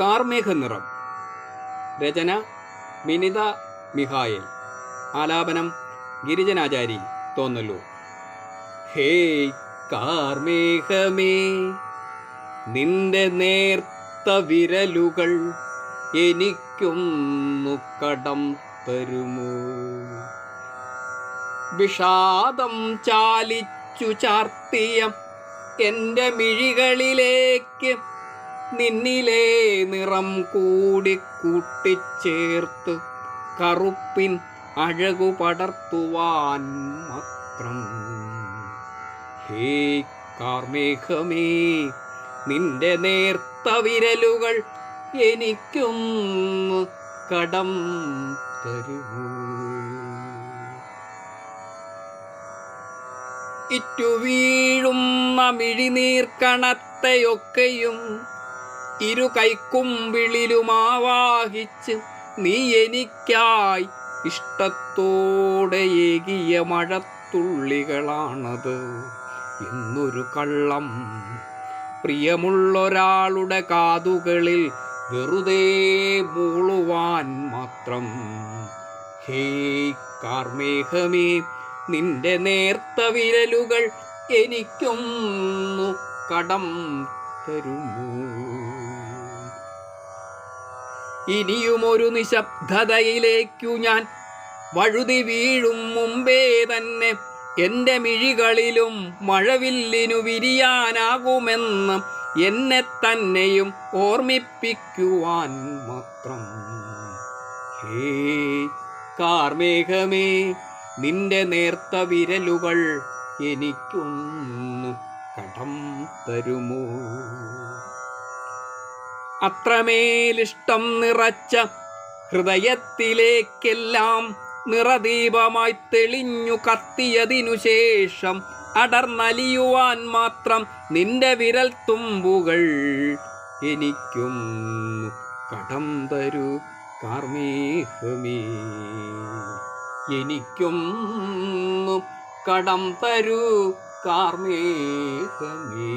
കാർമേഘ നിറം രചന മിനിത മിഹായൽ. ആലാപനം ഗിരിജനാചാരി തോന്നല്ലൂർ. ഹേ കാർമേഘമേ നിന്റെ നേർത്ത വിരലുകൾ എനിക്കൊന്നു കടം തരുമോ? വിഷാദം ചാലിച്ചു ചാർത്തിയ എന്റെ മിഴികളിലേക്ക് നിന്നിലെ നിറം കൂടി കൂട്ടിച്ചേർത്ത് കറുപ്പിൻ അഴകു പടർത്തുവാൻ മാത്രം. ഹേ കാർമേഘമേ നിന്റെ നേർത്ത വിരലുകൾ എനിക്കും കടം തരുമോ മിഴിനീർക്കണത്തെയൊക്കെയും ഇരു കൈക്കുമ്പിളിലുമാവാഹിച്ച് നീ എനിക്കായി ഇഷ്ടത്തോടെ ഏകിയ മഴത്തുള്ളികളാണത്. ഇന്നൊരു കള്ളം. പ്രിയമുള്ളൊരാളുടെ കാതുകളിൽ വെറുതെ മൂളുവാൻ മാത്രം. ഹേ കാർമേഘമേ നിന്റെ നേർത്ത വിരലുകൾ എനിക്കൊന്നു കടം തരുമോ? ഇനിയുമൊരു നിശബ്ദതയിലേക്കു ഞാൻ വഴുതി വീഴും മുമ്പേ തന്നെ എന്റെ മിഴികളിലും മഴവില്ലിനു വിരിയാനാകുമെന്ന് എന്നെ തന്നെയും ഓർമ്മിപ്പിക്കുവാൻ മാത്രം. ഹേ കാർമേഘമേ നിന്റെ നേർത്ത വിരലുകൾ എനിക്കൊന്ന് കടം തരുമോ? അത്രമേലിഷ്ടം നിറച്ച ഹൃദയത്തിലേക്കെല്ലാം നിറദീപമായി തെളിഞ്ഞു കത്തിയതിനു ശേഷം അടർന്നലിയുവാൻ മാത്രം നിന്റെ വിരൽ തുമ്പുകൾ എനിക്കും കടം തരൂ കാർമേഹമേ. എനിക്കും കടം തരൂ കാർമേഘമേ